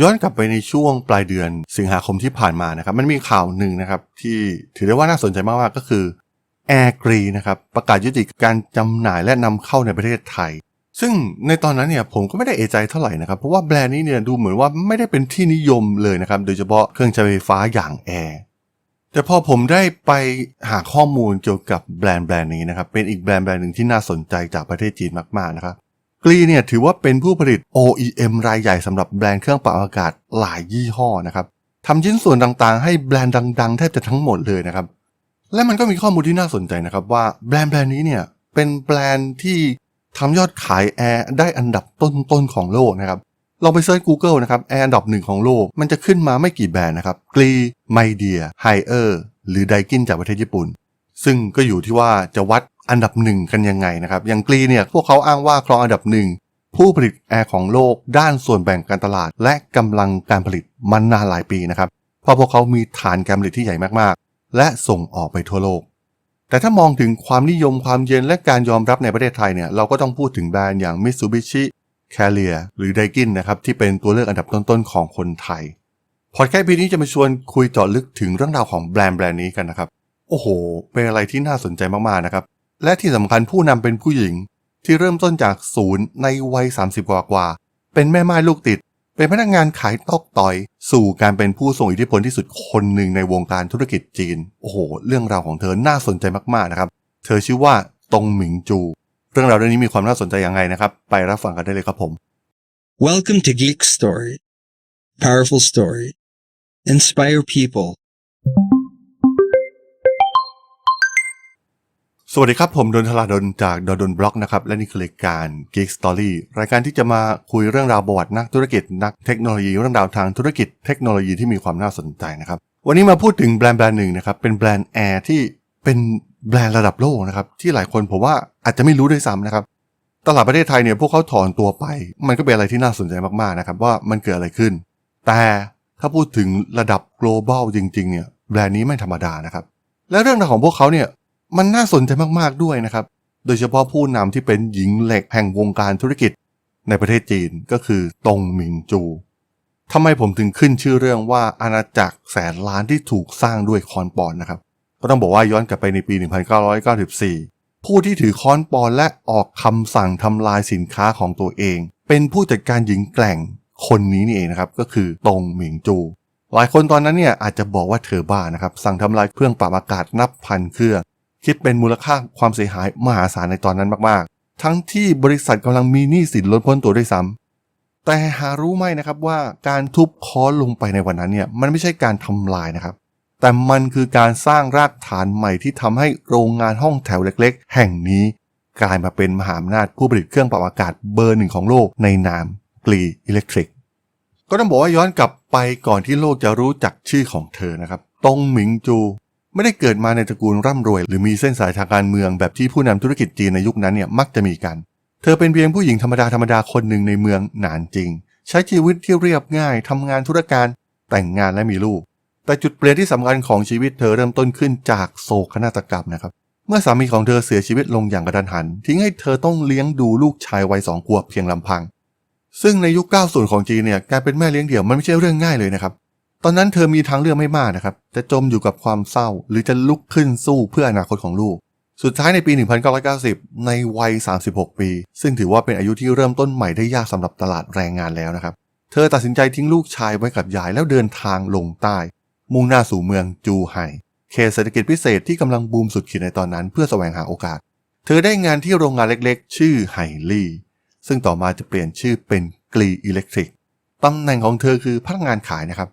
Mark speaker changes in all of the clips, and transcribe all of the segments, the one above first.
Speaker 1: ย้อนกลับไปในช่วงปลายเดือนสิงหาคมที่ผ่านมานะครับ มันมีข่าวหนึ่งนะครับที่ถือได้ว่าน่าสนใจมากๆก็คือ Air g r e e นะครับประกาศยุติการจำหน่ายและนำเข้าในประเทศไทย ซึ่งในตอนนั้นเนี่ยผมก็ไม่ได้เอะใจเท่าไหร่นะครับ เพราะว่าแบรนด์นี้เนี่ยดูเหมือนว่าไม่ได้เป็นที่นิยมเลยนะครับ โดยเฉพาะเครื่องใช้ไฟฟ้าอย่างแอร์แต่พอผมได้ไปหาข้อมูลเกี่ยวกับแบรนด์แบรนด์นี้นะครับเป็นอีกแบรนด์แบรนด์หนึ่งที่น่าสนใจจากประเทศจีนมากๆนะครับ กรีเนี่ยถือว่าเป็นผู้ผลิต OEM รายใหญ่สำหรับแบรนด์เครื่องปรับอากาศหลายยี่ห้อนะครับทำชิ้นส่วนต่างๆ ให้แบรนด์ดัง ๆ แทบจะทั้งหมดเลยนะครับ และมันก็มีข้อมูลที่น่าสนใจนะครับว่าแบรนด์แบรนด์นี้เนี่ยเป็นแบรนด์ที่ทำยอดขายแอร์ได้อันดับต้นๆของโลกนะครับลองไปเซิร์ช Google นะครับแอร์อันดับหนึ่งของโลก มันจะขึ้นมาไม่กี่แบรนด์นะครับกรีไมเดียไฮเออร์หรือไดกินจากประเทศญี่ปุ่น ซึ่งก็อยู่ที่ว่าจะวัด อันดับหนึ่งกันยังไงนะครับอย่างกรีเนี่ยพวกเขาอ้างว่าครองอันดับหนึ่งผู้ผลิตแอร์ของโลกด้านส่วนแบ่งการตลาด และกำลังการผลิตมันนานหลายปีนะครับเพราะพวกเขามีฐานการผลิตที่ใหญ่มากๆ และส่งออกไปทั่วโลก แต่ถ้ามองถึงความนิยมความเย็นและการยอมรับในประเทศไทยเนี่ยเราก็ต้องพูดถึงแบรนด์อย่าง Mitsubishi Carrier หรือ Daikin นะครับที่เป็นตัวเลือกอันดับต้นๆของคนไทยพอดแคสต์ปีนี้จะมาชวนคุยเจาะลึกถึงเรื่องราวของแบรนด์แบรนด์นี้กันนะครับโอ้โห เป็นอะไรที่น่าสนใจมากๆนะครับ และที่สำคัญผู้นำเป็นผู้หญิง ที่เริ่มต้นจากศูนย์ในวัย 30 กว่ากว่า เป็นแม่ไม้ลูกติด เป็นพนักงานขายตอกต่อย สู่การเป็นผู้ทรงอิทธิพลที่สุดคนหนึ่งในวงการธุรกิจจีน โอ้โห เรื่องราวของเธอน่าสนใจมากๆนะครับ เธอชื่อว่าตงหมิงจู เรื่องราวเรื่องนี้มีความน่าสนใจอยังไงนะครับ ไปรับฟังกันได้เลยครับผม
Speaker 2: Welcome to Geek Story. Powerful story. Inspire people.
Speaker 1: สวัสดีครับ ผมดนทลาดนจากดนดนบล็อกนะครับและนี่คือรายการ Geek Story รายการที่จะมาคุยเรื่องราวประวัตินักธุรกิจ นักเทคโนโลยีเรื่องราวทางธุรกิจเทคโนโลยีที่มีความน่าสนใจนะครับ วันนี้มาพูดถึงแบรนด์แบรนด์หนึ่งนะครับ เป็นแบรนด์แอร์ที่เป็นแบรนด์ระดับโลกนะครับ ที่หลายคนผมว่าอาจจะไม่รู้ด้วยซ้ำนะครับ ตลาดประเทศไทยเนี่ยพวกเขาถอนตัวไป มันก็เป็นอะไรที่น่าสนใจมากๆนะครับว่ามันเกิดอะไรขึ้น แต่ถ้าพูดถึงระดับ global จริงๆเนี่ยแบรนด์นี้ไม่ธรรมดานะครับและเรื่องราวของพวกเขาเนี่ย มันน่าสนใจมากๆด้วยนะครับ โดยเฉพาะผู้นำที่เป็นหญิงเหล็กแห่งวงการธุรกิจ ในประเทศจีนก็คือตงหมิงจูทำไมผมถึงขึ้นชื่อเรื่องว่าอาณาจักรแสนล้านที่ถูกสร้างด้วยคอนปอนนะครับ ก็ต้องบอกว่าย้อนกลับไปในปี 1994 ผู้ที่ถือคอนปอนและออกคำสั่งทำลายสินค้าของตัวเอง เป็นผู้จัดการหญิงแกร่งคนนี้นี่เองนะครับก็คือตงหมิงจู หลายคนตอนนั้นเนี่ยอาจจะบอกว่าเธอบ้านะครับสั่งทำลายเครื่องปรับอากาศนับพันเครื่อง คิดเป็นมูลค่าความเสียหายมหาศาลในตอนนั้นมากๆ ทั้งที่บริษัทกำลังมีหนี้สินล้นพ้นตัวด้วยซ้ำแต่หารู้ไหมนะครับว่าการทุบค้อนลงไปในวันนั้นเนี่ยมันไม่ใช่การทำลายนะครับ แต่มันคือการสร้างรากฐานใหม่ที่ทำให้โรงงานห้องแถวเล็ก ๆ แห่งนี้ กลายมาเป็นมหาอำนาจผู้ผลิตเครื่องปรับอากาศเบอร์หนึ่งของโลกในนามกรีอิเล็กทริกก็ต้องบอกว่าย้อนกลับไปก่อนที่โลกจะรู้จักชื่อของเธอนะครับตงหมิงจู ไม่ได้เกิดมาในตระกูลร่ำรวย หรือมีเส้นสายทางการเมืองแบบที่ผู้นำธุรกิจจีนในยุคนั้นเนี่ยมักจะมีกัน เธอเป็นเพียงผู้หญิงธรรมดาธรรมดาคนหนึ่งในเมืองหนานจริง ใช้ชีวิตที่เรียบง่ายทำงานธุรการ แต่งงานและมีลูก แต่จุดเปลี่ยนที่สำคัญของชีวิตเธอเริ่มต้นขึ้นจากโศกนาฏกรรมนะครับเมื่อสามีของเธอเสียชีวิตลงอย่างกระทันหัน ทิ้งให้เธอต้องเลี้ยงดูลูกชายวัยสองขวบเพียงลำพัง ซึ่งในยุค 90 ของจีนเนี่ยการเป็นแม่เลี้ยงเดี่ยวมันไม่ใช่เรื่องง่ายเลยนะครับ ตอนนั้นเธอมีทางเลือกไม่มากนะครับ จะจมอยู่กับความเศร้า หรือจะลุกขึ้นสู้เพื่ออนาคตของลูก สุดท้ายในปี 1990 ในวัย 36 ปี ซึ่งถือว่าเป็นอายุที่เริ่มต้นใหม่ได้ยากสำหรับตลาดแรงงานแล้วนะครับ เธอตัดสินใจทิ้งลูกชายไว้กับยายแล้วเดินทางลงใต้ มุ่งหน้าสู่เมืองจูไห่เขตเศรษฐกิจพิเศษที่กำลังบูมสุดขีดในตอนนั้น เพื่อแสวงหาโอกาส เธอได้งานที่โรงงานเล็กๆ ชื่อไห่ลี่ ซึ่งต่อมาจะเปลี่ยนชื่อเป็นกรีอิเล็กทริกตำแหน่งของเธอคือพนักงานขายนะครับ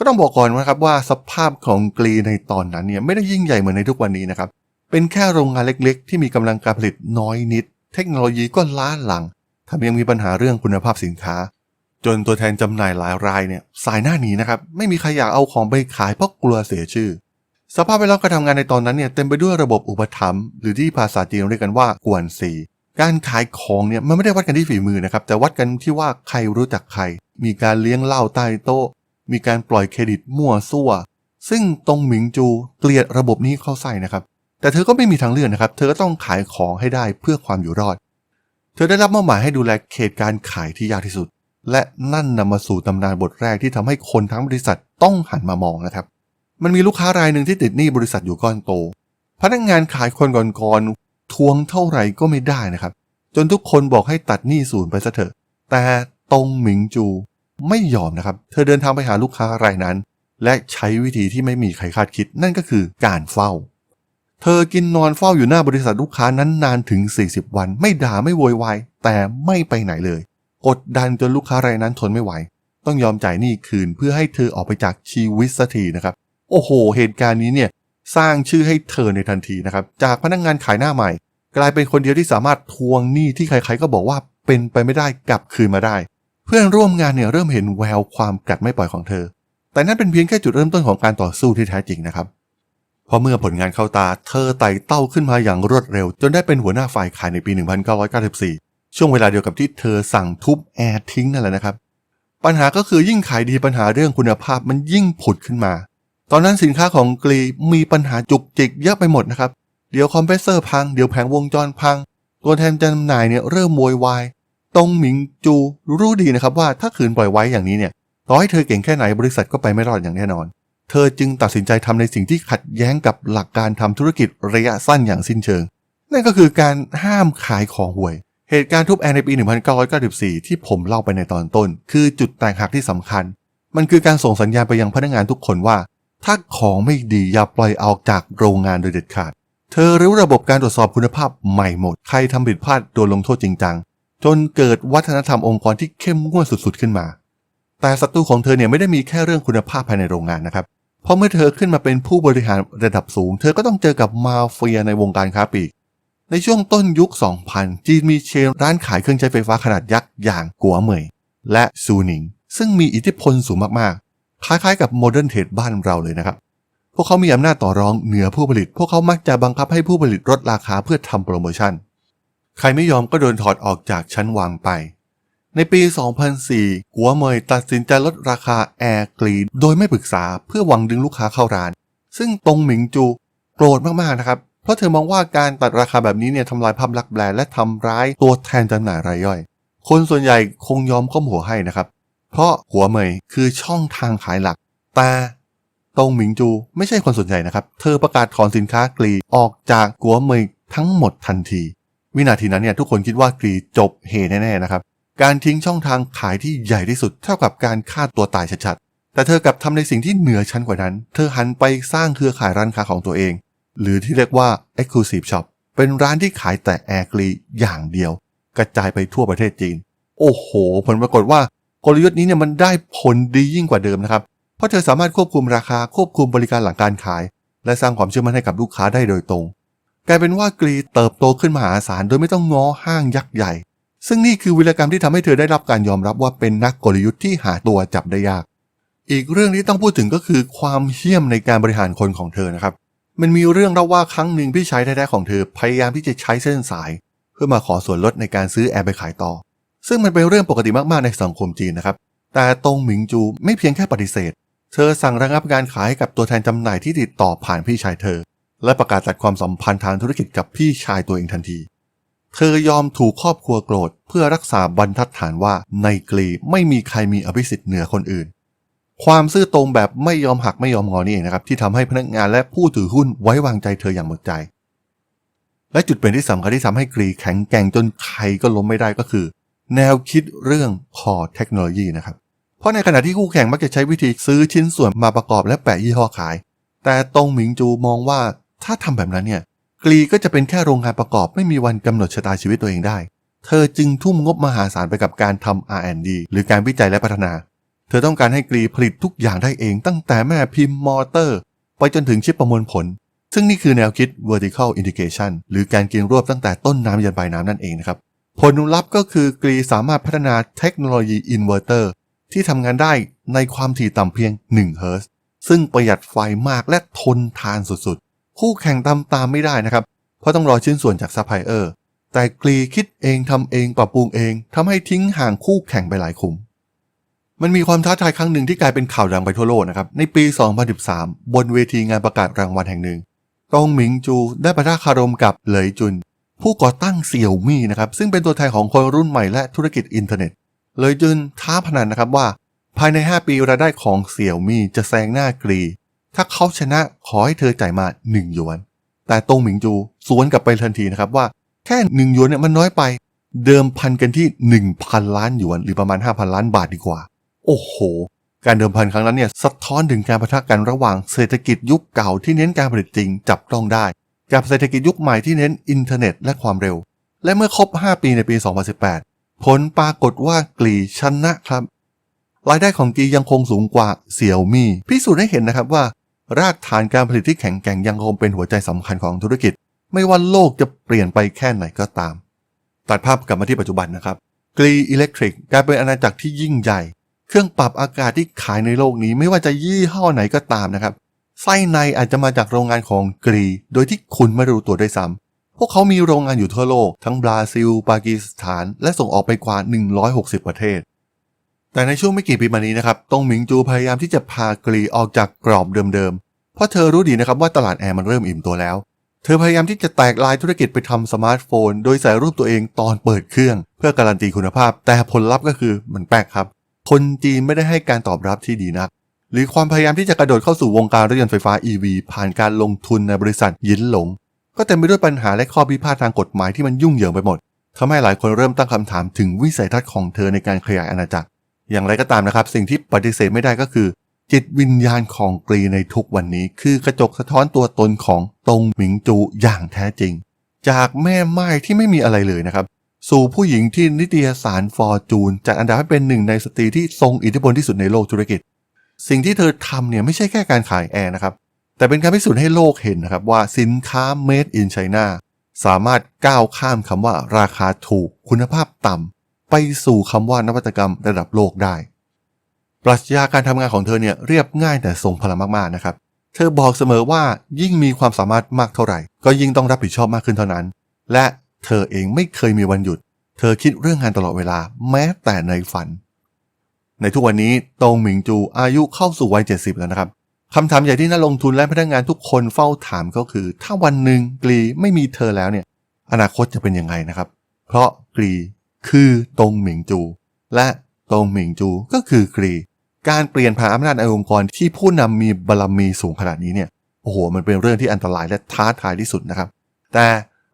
Speaker 1: ก็ต้องบอกก่อนนะครับว่าสภาพของกรีในตอนนั้นเนี่ยไม่ได้ยิ่งใหญ่เหมือนในทุกวันนี้นะครับ เป็นแค่โรงงานเล็กๆ ที่มีกำลังการผลิตน้อยนิด เทคโนโลยีก็ล้าหลังแถมยังมีปัญหาเรื่องคุณภาพสินค้า จนตัวแทนจำหน่ายหลายรายเนี่ยสายหน้าหนีนะครับไม่มีใครอยากเอาของไปขายเพราะกลัวเสียชื่อ สภาพแวดล้อมการทำงานในตอนนั้นเนี่ยเต็มไปด้วยระบบอุปถัมภ์หรือที่ภาษาจีนเรียกกันว่ากวนซีการขายของเนี่ยมันไม่ได้วัดกันที่ฝีมือนะครับแต่วัดกันที่ว่าใครรู้จักใคร มีการเลี้ยงเหล้าใต้โต๊ะ มีการปล่อยเครดิตมั่วซั่ว ซึ่งตรงหมิงจูเกลียดระบบนี้เข้าใส่นะครับ แต่เธอก็ไม่มีทางเลือกนะครับ เธอก็ต้องขายของให้ได้เพื่อความอยู่รอด เธอได้รับมอบหมายให้ดูแลเขตการขายที่ยากที่สุด และนั่นนำมาสู่ตำนานบทแรกที่ทำให้คนทั้งบริษัทต้องหันมามองนะครับ มันมีลูกค้ารายหนึ่งที่ติดหนี้บริษัทอยู่ก้อนโต พนักงานขายคนก่อนๆทวงเท่าไหร่ก็ไม่ได้นะครับ จนทุกคนบอกให้ตัดหนี้ศูนย์ไปซะเถอะ แต่ตงหมิงจู ไม่ยอมนะครับ เธอเดินทางไปหาลูกค้ารายนั้น และใช้วิธีที่ไม่มีใครคาดคิดนั่นก็คือการเฝ้า เธอกินนอนเฝ้าอยู่หน้าบริษัทลูกค้านั้นนานถึง 40 วัน ไม่ด่าไม่โวยวายแต่ไม่ไปไหนเลย กดดันจนลูกค้ารายนั้นทนไม่ไหว ต้องยอมจ่ายหนี้คืนเพื่อให้เธอออกไปจากชีวิตสักทีนะครับ โอ้โห เหตุการณ์นี้เนี่ยสร้างชื่อให้เธอในทันทีนะครับ จากพนักงงานขายหน้าใหม่ กลายเป็นคนเดียวที่สามารถทวงหนี้ที่ใครๆก็บอกว่าเป็นไปไม่ได้กลับคืนมาได้ พื่อนร่วมงานเนี่ยเริ่มเห็นแววความกัดไม่ปล่อยของเธอ แต่นั่นเป็นเพียงแค่จุดเริ่มต้นของการต่อสู้ที่แท้จริงนะครับ เพราะเมื่อผลงานเข้าตาเธอไต่เต้าขึ้นมาอย่างรวดเร็ว จนได้เป็นหัวหน้าฝ่ายขายในปี 1994 ช่วงเวลาเดียวกับที่เธอสั่งทุบแอร์ทิ้งนั่นแหละนะครับ ปัญหาก็คือยิ่งขายดีปัญหาเรื่องคุณภาพมันยิ่งผุดขึ้นมา ตอนนั้นสินค้าของกรีมีปัญหาจุกจิกเยอะไปหมดนะครับ เดี๋ยวคอมเพรสเซอร์พัง เดี๋ยวแผงวงจรพัง ตัวแทนจำหน่ายเนี่ยเริ่มโวยวาย ตรงหมิงจูรู้ดีนะครับว่าถ้าขืนปล่อยไว้อย่างนี้เนี่ยต่อให้เธอเก่งแค่ไหนบริษัทก็ไปไม่รอดอย่างแน่นอน เธอจึงตัดสินใจทำในสิ่งที่ขัดแย้งกับหลักการทำธุรกิจระยะสั้นอย่างสิ้นเชิง นั่นก็คือการห้ามขายของห่วย เหตุการณ์ทุบแอร์ในปี 1994 ที่ผมเล่าไปในตอนต้น คือจุดแตกหักที่สำคัญ มันคือการส่งสัญญาณไปยังพนักงานทุกคนว่า ถ้าของไม่ดีอย่าปล่อยออกจากโรงงานโดยเด็ดขาด เธอรู้ระบบการตรวจสอบคุณภาพใหม่หมด ใครทำผิดพลาดโดนลงโทษจริงจัง จนเกิดวัฒนธรรมองค์กรที่เข้มงวดสุดๆขึ้นมา แต่ศัตรูของเธอเนี่ยไม่ได้มีแค่เรื่องคุณภาพภายในโรงงานนะครับ เพราะเมื่อเธอขึ้นมาเป็นผู้บริหารระดับสูง เธอก็ต้องเจอกับมาเฟียในวงการค้าปลีก ในช่วงต้นยุค 2000 จีนมีเชนร้านขายเครื่องใช้ไฟฟ้าขนาดยักษ์อย่างกัวเหมย และซูหนิง ซึ่งมีอิทธิพลสูงมากๆ คล้ายๆ กับโมเดิร์นเทรดบ้านเราเลยนะครับพวกเขามีอำนาจต่อรองเหนือผู้ผลิต พวกเขามักจะบังคับให้ผู้ผลิตลดราคาเพื่อทำโปรโมชั่น ใครไม่ยอมก็โดนถอดออกจากชั้นวางไป ในปี 2004 กัวเมยตัดสินใจลดราคาแอร์กรีนโดยไม่ปรึกษาเพื่อหวังดึงลูกค้าเข้าร้าน ซึ่งตรงหมิงจูโกรธมากๆนะครับ เพราะเธอมองว่าการตัดราคาแบบนี้เนี่ยทำลายภาพลักษณ์แบรนด์และทำร้ายตัวแทนจำหน่ายรายย่อย คนส่วนใหญ่คงยอมก้มหัวให้นะครับ เพราะหัวเมยคือช่องทางขายหลัก แต่ตรงหมิงจูไม่ใช่คนส่วนใหญ่นะครับ เธอประกาศถอนสินค้ากรีออกจากกัวเมยทั้งหมดทันที วินาทีนั้นเนี่ยทุกคนคิดว่ากรีจบเฮแน่ๆนะครับ การทิ้งช่องทางขายที่ใหญ่ที่สุดเท่ากับการฆ่าตัวตายชัดๆ แต่เธอกลับทำในสิ่งที่เหนือชั้นกว่านั้น เธอหันไปสร้างเครือข่ายร้านค้าของตัวเอง หรือที่เรียกว่า Exclusive Shop เป็นร้านที่ขายแต่แอร์กรีอย่างเดียว กระจายไปทั่วประเทศจีน โอ้โห ผลปรากฏว่ากลยุทธ์นี้เนี่ยมันได้ผลดียิ่งกว่าเดิมนะครับ เพราะเธอสามารถควบคุมราคาควบคุมบริการหลังการขาย และสร้างความเชื่อมั่นให้กับลูกค้าได้โดยตรง กลายเป็นว่ากรีเติบโตขึ้นมหาศาลโดยไม่ต้องง้อห้างยักษ์ใหญ่ ซึ่งนี่คือวิรกรรมที่ทำให้เธอได้รับการยอมรับว่าเป็นนักกลยุทธ์ที่หาตัวจับได้ยาก อีกเรื่องที่ต้องพูดถึงก็คือความเหี้ยมในการบริหารคนของเธอนะครับ มันมีเรื่องเล่าว่าครั้งหนึ่งพี่ชายแท้ๆของเธอพยายามที่จะใช้เส้นสาย เพื่อมาขอส่วนลดในการซื้อแอร์ไปขายต่อ ซึ่งมันเป็นเรื่องปกติมากๆในสังคมจีนนะครับ แต่ตงหมิงจูไม่เพียงแค่ปฏิเสธ เธอสั่งระงับการขายกับตัวแทนจำหน่ายที่ติดต่อผ่านพี่ชายเธอ และประกาศตัดความสัมพันธ์ทางธุรกิจกับพี่ชายตัวเองทันที เธอยอมถูกครอบครัวโกรธเพื่อรักษาบรรทัดฐานว่าในกรีไม่มีใครมีอภิสิทธิ์เหนือคนอื่น ความซื่อตรงแบบไม่ยอมหักไม่ยอมงอนี่เองนะครับที่ทำให้พนักงานและผู้ถือหุ้นไว้วางใจเธออย่างหมดใจ และจุดเปลี่ยนที่สำคัญที่ทำให้กรีแข็งแกร่งจนใครก็ล้มไม่ได้ก็คือ แนวคิดเรื่องคอเทคโนโลยีนะครับเพราะในขณะที่คู่แข่งมักจะใช้วิธีซื้อชิ้นส่วนมาประกอบและแปะยี่ห้อขาย แต่ตรงหมิงจูมองว่า ถ้าทำแบบนั้นเนี่ยกรีก็จะเป็นแค่โรงงานประกอบไม่มีวันกำหนดชะตาชีวิตตัวเองได้ เธอจึงทุ่มงบมหาศาลไปกับการทำ R&D หรือการวิจัยและพัฒนา เธอต้องการให้กรีผลิตทุกอย่างได้เองตั้งแต่แม่พิมพ์มอเตอร์ ไปจนถึงชิปประมวลผล ซึ่งนี่คือแนวคิด vertical integration หรือการกินรวบตั้งแต่ต้นน้ำยันปลายน้ำนั่นเองนะครับผลลัพธ์ก็คือกรีสามารถพัฒนาเทคโนโลยีอินเวอร์เตอร์ที่ทำงานได้ในความถี่ต่ำเพียง1เฮิร์ตซ์ซึ่งประหยัดไฟมากและทนทานสุดๆ คู่แข่งตามตามไม่ได้นะครับ เพราะต้องรอชิ้นส่วนจากซัพพลายเออร์ แต่กรีคิดเองทำเองปรับปรุงเองทำให้ทิ้งห่างคู่แข่งไปหลายคุมมันมีความท้าทายครั้งหนึ่งที่กลายเป็นข่าวดังไปทั่วโลกนะครับ ในปี 2013 บนเวทีงานประกาศรางวัลแห่งหนึ่งตงหมิงจูได้ประทะคารมกับเหลยจุน ผู้ก่อตั้งเสี่ยวมี่นะครับ ซึ่งเป็นตัวแทนของคนรุ่นใหม่และธุรกิจอินเทอร์เน็ตเลยจึงท้าพนันนะครับว่า ภายใน 5 ปีรายได้ของเสี่ยวมี่จะแซงหน้ากรี ถ้าเขาชนะขอให้เธอจ่ายมา 1 หยวน แต่ตงหมิงจูสวนกลับไปทันทีนะครับว่าแค่ 1 หยวนเนี่ยมันน้อยไป เดิมพันกันที่ 1,000 ล้านหยวน หรือประมาณ 5,000 ล้านบาทดีกว่า โอ้โห การเดิมพันครั้งนั้นเนี่ยสะท้อนถึงการประทะกันระหว่างเศรษฐกิจยุคเก่าที่เน้นการผลิตจริงจับต้องได้ กับเศรษฐกิจยุคใหม่ที่เน้นอินเทอร์เน็ตและความเร็ว และเมื่อครบ 5 ปีในปี 2018 ผลปรากฏว่ากลีชนะครับรายได้ของกียังคงสูงกว่าเสี่ยวมี่พิสูจน์ให้เห็นนะครับว่า รากฐานการผลิตที่แข็งแกร่งยังคงเป็นหัวใจสำคัญของธุรกิจ ไม่ว่าโลกจะเปลี่ยนไปแค่ไหนก็ตาม ตัดภาพกลับมาที่ปัจจุบันนะครับกรีอิเล็กทริกกลายเป็นอาณาจักรที่ยิ่งใหญ่ เครื่องปรับอากาศที่ขายในโลกนี้ไม่ว่าจะยี่ห้อไหนก็ตามนะครับ ไส้ในอาจจะมาจากโรงงานของกรี โดยที่คุณไม่รู้ตัวด้วยซ้ำพวกเขามีโรงงานอยู่ทั่วโลก ทั้งบราซิล ปากีสถาน และส่งออกไปกว่า 160 ประเทศ แต่ในช่วงไม่กี่ปีมานี้นะครับตงหมิงจูพยายามที่จะพากรีออกจากกรอบเดิมๆ เพราะเธอรู้ดีนะครับว่าตลาดแอร์มันเริ่มอิ่มตัวแล้ว เธอพยายามที่จะแตกลายธุรกิจไปทำสมาร์ทโฟน โดยใส่รูปตัวเองตอนเปิดเครื่อง เพื่อการันตีคุณภาพ แต่ผลลัพธ์ก็คือมันแปลกครับ คนจีนไม่ได้ให้การตอบรับที่ดีนัก หรือความพยายามที่จะกระโดดเข้าสู่วงการรถยนต์ไฟฟ้า EV ผ่านการลงทุนในบริษัทยินหลง ก็เต็มไปด้วยปัญหาและข้อพิพาททางกฎหมายที่มันยุ่งเหยิงไปหมดทำให้หลายคนเริ่มตั้งคำถามถึงวิสัยทัศน์ของเธอในการขยายอาณาจักร อย่างไรก็ตามนะครับ สิ่งที่ปฏิเสธไม่ได้ก็คือ จิตวิญญาณของกรีในทุกวันนี้ คือกระจกสะท้อนตัวตนของตงหมิงจูอย่างแท้จริง จากแม่ไม้ที่ไม่มีอะไรเลยนะครับ สู่ผู้หญิงที่นิตยสารฟอร์จูนจัดอันดับให้เป็นหนึ่งในสตรีที่ทรงอิทธิพลที่สุดในโลกธุรกิจ สิ่งที่เธอทำเนี่ยไม่ใช่แค่การขายแอร์นะครับแต่เป็นการพิสูจน์ให้โลกเห็นนะครับว่าสินค้า made in China สามารถก้าวข้ามคำว่าราคาถูกคุณภาพต่ำ ไปสู่คำว่านวัตกรรมระดับโลกได้ ปรัชญาการทำงานของเธอเนี่ยเรียบง่ายแต่ทรงพลังมากๆนะครับ เธอบอกเสมอว่ายิ่งมีความสามารถมากเท่าไหร่ ก็ยิ่งต้องรับผิดชอบมากขึ้นเท่านั้น และเธอเองไม่เคยมีวันหยุด เธอคิดเรื่องงานตลอดเวลาแม้แต่ในฝัน ในทุกวันนี้ตงหมิงจูอายุเข้าสู่วัย 70 แล้วนะครับคำถามใหญ่ที่นักลงทุนและพนักงานทุกคนเฝ้าถามก็คือ ถ้าวันหนึ่งกรีไม่มีเธอแล้วเนี่ย อนาคตจะเป็นยังไงนะครับ เพราะกรี คือตงหมิงจู และตงหมิงจูก็คือกรี การเปลี่ยนผ่านอำนาจในองค์กรที่ผู้นำมีบารมีสูงขนาดนี้เนี่ยโอ้โหมันเป็นเรื่องที่อันตรายและท้าทายที่สุดนะครับ แต่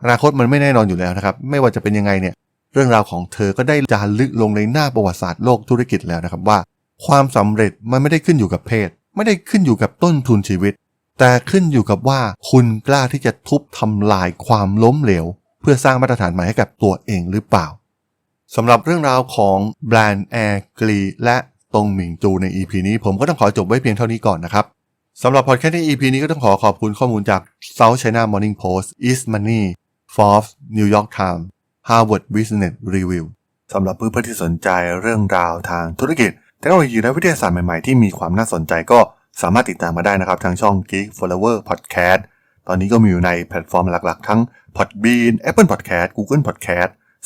Speaker 1: อนาคตมันไม่แน่นอนอยู่แล้วนะครับ ไม่ว่าจะเป็นยังไงเนี่ยเรื่องราวของเธอก็ได้จารึกลงในหน้าประวัติศาสตร์โลกธุรกิจแล้วนะครับว่า ความสำเร็จมันไม่ได้ขึ้นอยู่กับเพศ ไม่ได้ขึ้นอยู่กับต้นทุนชีวิต แต่ขึ้นอยู่กับว่าคุณกล้าที่จะทุบทำลายความล้มเหลว เพื่อสร้างมาตรฐานใหม่ให้กับตัวเองหรือเปล่า สำหรับเรื่องราวของแบรนด์แอร์กรีและตงหมิงจูใน EP นี้ผมก็ต้องขอจบไว้เพียงเท่านี้ก่อนนะครับสำหรับพอดแคสต์ใน EP นี้ก็ต้องขอขอบคุณข้อมูลจาก South China Morning Post East Money Forbes New York Times Harvard Business Review สำหรับเพื่อนๆที่สนใจเรื่องราวทางธุรกิจเทคโนโลยีและวิทยาศาสตร์ใหม่ๆที่มีความน่าสนใจก็สามารถติดตามมาได้นะครับทางช่อง Geek Flower Podcast ตอนนี้ก็มีอยู่ในแพลตฟอร์มหลักๆ ทั้ง Podbean Apple Podcast Google Podcast